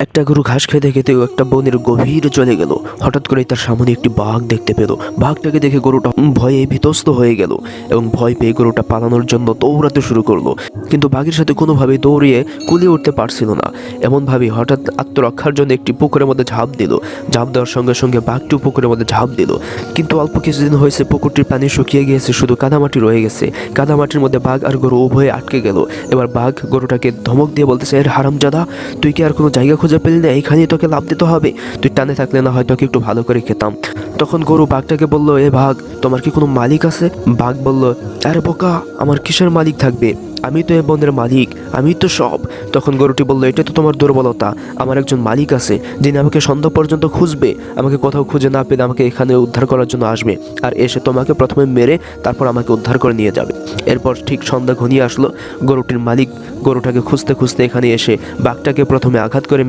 একটা গরু ঘাস খেতে খেতে একটা বনের গভীরে চলে গেল। হঠাৎ করে তার সামনে একটি বাঘ দেখতে পেল। বাঘটাকে দেখে গরুটা ভয়ে ভীতস্ত হয়ে গেল এবং ভয় পেয়ে গরুটা পালানোর জন্য দৌড়াতে শুরু করল। কিন্তু বাঘের সাথে কোনোভাবে দৌড়িয়ে কুলিয়ে উঠতে পারছিল না। এমনভাবে হঠাৎ আত্মরক্ষার জন্য একটি পুকুরের মধ্যে ঝাঁপ দিল। ঝাঁপ দেওয়ার সঙ্গে সঙ্গে বাঘটিও পুকুরের মধ্যে ঝাঁপ দিল। কিন্তু অল্প কিছুদিন হয়েছে, পুকুরটির পানি শুকিয়ে গিয়েছে, শুধু কাদামাটি রয়ে গেছে। কাদামাটির মধ্যে বাঘ আর গরু উভয়ে আটকে গেল। এবার বাঘ গরুটাকে ধমক দিয়ে বলতেছে, এর হারামজাদা, তুই কি আর কোনো জায়গা খুঁজে পেলি না এইখানেই তোকে লাভ দিতে হবে। তুই টানে থাকলে না হয় তোকে একটু ভালো করে খেতাম। তখন গরু বাঘটাকে বলল, এ বাঘ, তোমার কি কোনো মালিক আছে? বাঘ বলল, আরে বোকা, আমার কিসের মালিক থাকবে? আমি তো এ বনের মালিক, আমি তো সব। তখন গরুটি বলল, এটা তো তোমার দুর্বলতা। আমার একজন মালিক আছে, যিনি আমাকে সন্ধ্যা পর্যন্ত খুঁজবে। আমাকে কোথাও খুঁজে না পেলে আমাকে এখানে উদ্ধার করার জন্য আসবে। আর এসে তোমাকে প্রথমে মেরে তারপর আমাকে উদ্ধার করে নিয়ে যাবে। এরপর ঠিক সন্ধ্যা ঘনিয়ে আসলো গরুটির মালিক। গরুটাকে খুঁজতে খুঁজতে এখানে এসে বাঘটাকে প্রথমে আঘাত করে